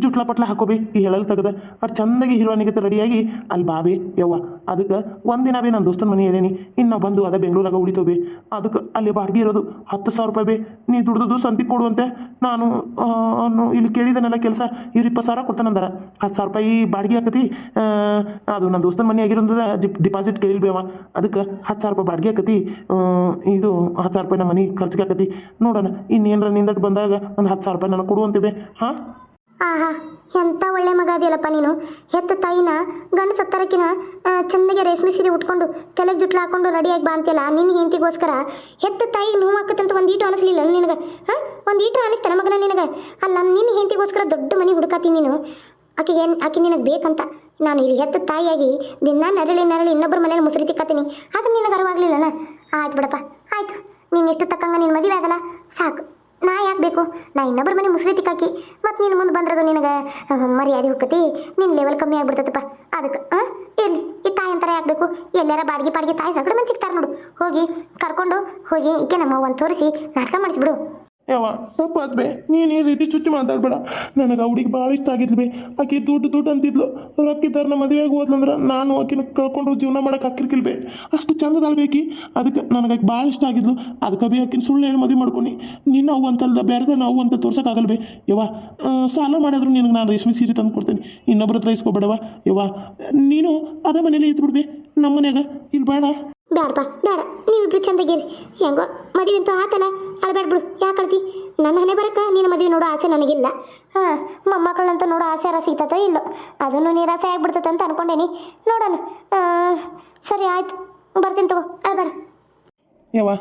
ಜುಟ್ಲ ಪಟ್ಲ ಹಾಕೋಬಿ, ಈ ಹೇಳಲ್ ತೆಗೆದ. ಅಟ್ ಚಂದಗೆ ಹೀರೋನಿಗೆ ರೆಡಿಯಾಗಿ ಅಲ್ಲಿ ಬಾಬಿ, ಯವ್ವ, ಅದಕ್ಕೆ ಒಂದಿನ ಬೇ ನನ್ನ ದೋಸ್ತನ ಮನೆ ಹೇಳೀನಿ ಇನ್ನು ನಾವು ಬಂದು ಅದೇ ಬೆಂಗಳೂರಾಗ ಉಳಿತೋಬಿ ಅದಕ್ಕೆ ಅಲ್ಲಿ ಬಾಡಿಗೆ ಇರೋದು ಹತ್ತು ಸಾವಿರ ರೂಪಾಯಿ ಬೇ. ನೀ ದುಡ್ದು ಸಂತಿ ಕೊಡುವಂತೆ, ನಾನು ಇಲ್ಲಿ ಕೇಳಿದನೆಲ್ಲ ಕೆಲಸ ಇವ್ರು ಇಪ್ಪತ್ತು ಸಾವಿರ ಕೊಡ್ತಾನಂದಾರ ಹತ್ತು ಸಾವಿರ ರೂಪಾಯಿ ಬಾಡಿಗೆ ಹಾಕತಿ ಅದು ನನ್ನ ದೋಸ್ತನ ಮನೆ ಆಗಿರೋದ ಡಿಪಾಸಿಟ್ ಕೇಳಿಲ್ಬೇವ ಅದಕ್ಕೆ ಹತ್ತು ಸಾವಿರ ರೂಪಾಯಿ ಬಾಡಿಗೆ ಹಾಕತಿ ಇದು ಹತ್ತು ಸಾವಿರ ರೂಪಾಯಿ ನಮ್ಮ ಮನೆ ಖರ್ಚಿಗೆ ಹಾಕತಿ ನೋಡೋಣ, ಇನ್ನೇನರ ನಿಂದಟ್ ಬಂದಾಗ ಒಂದು ಹತ್ತು ಸಾವಿರ ರೂಪಾಯಿ ನನಗೆ ಕೊಡುವಂತಿವೆ ಹಾಂ? ಆಹಾ, ಎಂತ ಒಳ್ಳೆ ಮಗ ಅದಿಯಲ್ಲಪ್ಪ ನೀನು. ಹೆತ್ತ ತಾಯಿನ ಗಂಡು ಸತ್ತರಕ್ಕಿನ ಚಂದಗೆ ರೇಷ್ಮೆ ಸೀರೆ ಉಟ್ಕೊಂಡು ತಲೆಗೆ ಜುಟ್ಲು ಹಾಕೊಂಡು ರೆಡಿಯಾಗಿ ಬಾ ಅಂತೆಲ್ಲ ನಿನ್ನ ಹೆಂಡತಿಗೋಸ್ಕರ. ಹೆತ್ತ ತಾಯಿ ನೋವು ಹಾಕತ್ತಂತ ಒಂದು ಈಟು ಅನಿಸ್ಲಿಲ್ಲ ನಿನಗೆ? ಹಾಂ? ಒಂದು ಈಟು ಅನಿಸ್ತಾನ ಮಗನ ನಿನಗೆ? ಅಲ್ಲ, ನಿನ್ನ ಹೆಂಡತಿಗೋಸ್ಕರ ದೊಡ್ಡ ಮನೆ ಹುಡುಕಾತಿ ನೀನು. ಆಕೆಗೆ ಆಕೆ ನಿನಗೆ ಬೇಕಂತ. ನಾನು ಇಲ್ಲಿ ಹೆತ್ತ ತಾಯಿಯಾಗಿ ದಿನ ನರಳಿ ನರಳಿ ಇನ್ನೊಬ್ಬರ ಮನೇಲಿ ಮುಸುರಿ ತಿಕ್ಕತ್ತೀನಿ ಅದು ನಿನಗೆ ಅರಿವಾಗ್ಲಿಲ್ಲನ? ಆಯ್ತು ಬಿಡಪ್ಪ, ಆಯ್ತು. ನೀನು ಎಷ್ಟು ತಕ್ಕಂಗ ನೀನು ಮದುವೆ ಆಗಲ್ಲ. ಸಾಕು. ನಾ ಯಾಕೆ ಬೇಕು? ನಾ ಇನ್ನೊಬ್ಬರ ಮನೆ ಮುಸ್ರಿ ತಿಕ್ಕಾಕಿ ಮತ್ತು ನೀನು ಮುಂದೆ ಬಂದ್ರದು ನಿನಗೆ ಮರ್ಯಾದೆ ಹೋಗ್ತತಿ ನಿನ್ನ ಲೆವೆಲ್ ಕಮ್ಮಿ ಆಗ್ಬಿಡ್ತೈತಪ್ಪ. ಅದಕ್ಕೆ ಹಾಂ? ಇರ್ಲಿ ಈ ತಾಯಿ ಅಂತಾರೆ ಯಾಕೆ ಎಲ್ಲಾರ ಬಾಡಿಗೆ ಪಾಡಿಗೆ ತಾಯಿ ಸಗಡ ಮಂದಿ ಸಿಗ್ತಾರೆ ನೋಡು. ಹೋಗಿ ಕರ್ಕೊಂಡು, ಹೋಗಿ ಈಕೆ ಒಂದು ತೋರಿಸಿ, ನಾಟಕ ಮಾಡಿಸ್ಬಿಡು ಯಾವ ತಪ್ಪಾದ್ ಆದ್ಬೆ ನೀನು ಈ ರೀತಿ ಚುಚ್ಚು ಮಾತಾಡ್ಬೇಡ. ನನಗೆ ಅವಳಿಗೆ ಭಾಳ ಇಷ್ಟ ಆಗಿದ್ಲು ಆಕೆ ದುಡ್ಡು ದುಡ್ಡು ಅಂತಿದ್ಲು. ರೊಕ್ಕಿದ್ದಾರನ್ನ ಮದುವೆಗೆ ಹೋದ್ಲಂದ್ರೆ ನಾನು ಆಕಿನ ಕಳ್ಕೊಂಡು ಜೀವನ ಮಾಡಕ್ಕೆ ಹಾಕಿರ್ಕಿಲ್ ಬೇ. ಅಷ್ಟು ಚಂದ ಬೇಕಿ. ಅದಕ್ಕೆ ನನಗೆ ಭಾಳ ಇಷ್ಟ ಆಗಿದ್ಲು. ಅದಕ್ಕೆ ಬೇ ಆಕಿನ ಸುಳ್ಳು ಹೇಳಿ ಮದುವೆ ಮಾಡ್ಕೊಂಡು. ನಿನ್ನ ಅವು ಅಂತಲ್ದ ಬೇರೆದ ನಾವು ಅಂತ ತೋರ್ಸೋಕ್ಕಾಗಲ್ಲ ಬೇ. ಯವ್ವ ಸಾಲ ಮಾಡಿದ್ರು ನಿನಗೆ ನಾನು ರೇಷ್ಮೆ ಸೀರೆ ತಂದು ಕೊಡ್ತೇನೆ. ಇನ್ನೊಬ್ಬರ ಹತ್ರ ಇಸ್ಕೊಬೇಡವ ಯವ್ವ, ನೀನು ಅದೇ ಮನೇಲಿ ಇದ್ಬಿಡ್ಬೇ ನಮ್ಮ ಮನ್ಯಾಗ ಇಲ್ಲಿ ಬೇಡ. ಬೇಡಪ್ಪ ಬೇಡ ನೀವಿಬ್ರು ಚಂದಾಗಿರಿ. ಹೆಂಗೋ, ಮದುವೆ ಅಂತ ಆತಲ್ಲ. ಅಳಬೇಡ ಬಿಡು ಯಾಕೆ ಅಳ್ತಿ ನನ್ನ ಹಣೆ ಬರಕ್ಕೆ ನಿನ್ನ ಮದುವೆ ನೋಡೋ ಆಸೆ ನನಗಿಲ್ಲ. ಹಾಂ ಮೊಮ್ಮಕ್ಕಳಂತ ನೋಡೋ ಆಸೆ ಅರ ಸಿಗ್ತತೋ ಇಲ್ಲೋ? ಅದನ್ನು ನಿರಾಸೆ ಆಗಿಬಿಡ್ತದೆ ಅಂತ ಅನ್ಕೊಂಡೇನಿ. ನೋಡೋಣ. ಸರಿ ಆಯ್ತು. ಬರ್ತೀನಿ ತಗೋ. ಅಳ್ಬೇಡ ಯವ್ವ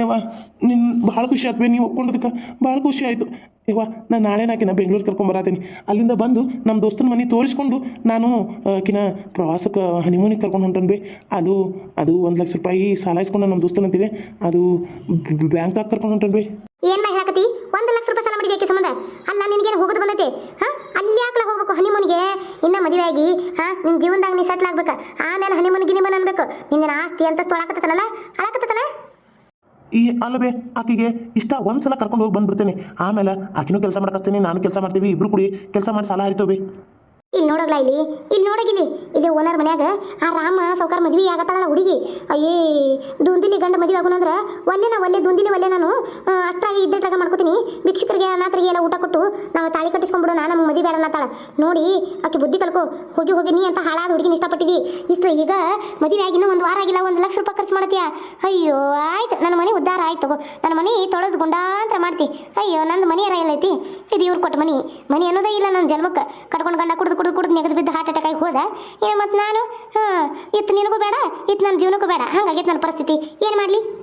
ಯವ್ವ, ನಿನ್ ಭಾಳ ಖುಷಿ ಆಯ್ತು ಬೇ ನೀವು ಒಪ್ಕೊಂಡದಕ್ಕೆ ಭಾಳ ಖುಷಿ ಆಯಿತು. ಯವ್ವ ನಾನು ನಾಳೆ ನಾಕಿನ ಬೆಂಗ್ಳೂರು ಕರ್ಕೊಂಬರತ್ತೀನಿ ಅಲ್ಲಿಂದ ಬಂದು ನಮ್ಮ ದೋಸ್ತನ ಮನೆ ತೋರಿಸ್ಕೊಂಡು ನಾನು ಆಕಿನ ಪ್ರವಾಸಕ್ಕೆ ಹನಿಮೂನಿಗೆ ಕರ್ಕೊಂಡು ಹೊಂಟನ್ಬಿ ಅದು ಅದು ಒಂದು ಲಕ್ಷ ರೂಪಾಯಿ ಸಾಲ ಇಸ್ಕೊಂಡು ನಮ್ಮ ದೋಸ್ತನ ಅಂತಿದೆ ಅದು ಬ್ಯಾಂಕ್ದಾಗ ಕರ್ಕೊಂಡು ಹೊಂಟನ್ಬಿ ಏನು ಏನ್ ಹೇಳಕತಿ ಒಂದು ಲಕ್ಷ ರೂಪಾಯಿ ಸಾಲ ಮಾಡಿದೆ ಸಂಬಂಧ? ಅಲ್ಲ, ನಿನಗೇನು ಹೋಗೋದು ಬಂದೈತಿ? ಹಾ? ಅಲ್ಲಿ ಯಾಕೆ ಹೋಗ್ಬೇಕು ಹನಿಮೂನಿಗೆ ಇನ್ನ ಮದುವೆ ಆಗಿ, ಹಾ? ನಿನ್ನ ಜೀವನದಾಗ ನೀ ಸೆಟ್ಲ್ ಆಗ್ಬೇಕು. ಆಮೇಲೆ ಹನಿಮೂನ್ ಗಿನಿಮೂನ್ ಅನ್ಬೇಕು. ನಿನ್ನ ಆಸ್ತಿ ಅಂತ ತೊಳಕತ್ತಲ್ಲ ಅಳಕತ್ತಲ್ಲ ಈ ಅಲ್ಲವೇ ಆಕೆಗೆ ಇಷ್ಟ ಒಂದ್ಸಲ ಕರ್ಕೊಂಡು ಹೋಗಿ ಬಂದ್ಬಿಡ್ತೇನೆ. ಆಮೇಲೆ ಆಕಿನೂ ಕೆಲಸ ಮಾಡಕಸ್ತೀನಿ, ನಾನು ಕೆಲಸ ಮಾಡ್ತೀವಿ, ಇಬ್ರು ಕೂಡಿ ಕೆಲಸ ಮಾಡಿ ಸಾಲ ಹರಿತೇವೆ ಇಲ್ಲಿ ನೋಡೋಗ್ಲ ಇಲ್ಲಿ? ಇಲ್ಲಿ ನೋಡಗಿಲ್ಲಿ ಇಲ್ಲಿ ಓನರ್ ಮನ್ಯಾಗ, ಆ ರಾಮ ಸೌಕರ್ ಮದ್ವಿ ಆಗತ್ತಾಳ ಹುಡುಗಿ? ಅಯ್ಯೇ, ದುಂದಿಲಿ ಗಂಡ ಮದ್ವಿ ಆಗುನಂದ್ರ ಒಲ್ಲೆ ನಾ ಒಲ್ಲೆ, ದುಂದಿಲಿ ಒಲ್ಲೆ ನಾನು ಅಷ್ಟಾಗಿ ಇದ್ದಟ್ರಾಗ ಮಾಡ್ಕೋತೀನಿ. ಭಿಕ್ಷಕರಿಗೆ, ಅನಾಥರಿಗೆ ಎಲ್ಲ ಊಟ ಕೊಟ್ಟು ನಾವು ತಾಳಿ ಕಟ್ಟಿಸ್ಕೊಂಡ್ಬಿಡು ನಾನು ನಮ್ಮ ಮದ್ವಿ ಬೇಡ ಅನ್ನತ್ತಾಳ ನೋಡಿ, ಆಕೆ ಬುದ್ಧಿ ಕಲ್ಕೋ, ಹೋಗಿ ಹೋಗಿ ನೀ ಅಂತ ಹಾಳಾದ ಹುಡುಗಿನ ಇಷ್ಟಪಟ್ಟಿದ್ದಿ ಇಷ್ಟು ಈಗ ಮದುವೆ ಆಗಿನ ಒಂದು ವಾರ ಆಗಿಲ್ಲ, ಒಂದು ಲಕ್ಷ ರೂಪಾಯಿ ಖರ್ಚು ಮಾಡ್ತೀಯಾ? ಅಯ್ಯೋ, ಆಯ್ತು. ನನ್ನ ಮನೆ ಉದ್ಧಾರ ಆಯ್ತು ನನ್ನ ಮನೆ ತೊಳೆದು ಗುಂಡಾಂತರ ಮಾಡ್ತಿ. ಅಯ್ಯೋ, ನಂದು ಮನೆ ಎಲ್ಲ ಎಲ್ಲೈತಿ ಇದು ಇವ್ರು ಕೊಟ್ಟ ಮನಿ. ಮನಿ ಅನ್ನೋದೇ ಇಲ್ಲ ನನ್ನ ಜನ್ಮಕ್ಕೆ. ಕಟ್ಕೊಂಡು ಗಂಡ ಕುಡ್ದು ಕುಡ್ದು ಕುಡಿದು ನೆಗೆದು ಬಿದ್ದು ಹಾರ್ಟ್ ಅಟ್ಯಾಕ್ ಆಗಿ ಹೋದ. ಏನು ಮತ್ತು ನಾನು? ಹಾಂ ಇತ್ತು ನಿನಗೂ ಬೇಡ ಇತ್ತು ನನ್ನ ಜೀವನಕ್ಕೂ ಬೇಡ. ಹಂಗಾಗೈತೆ ನನ್ನ ಪರಿಸ್ಥಿತಿ. ಏನು ಮಾಡಲಿ?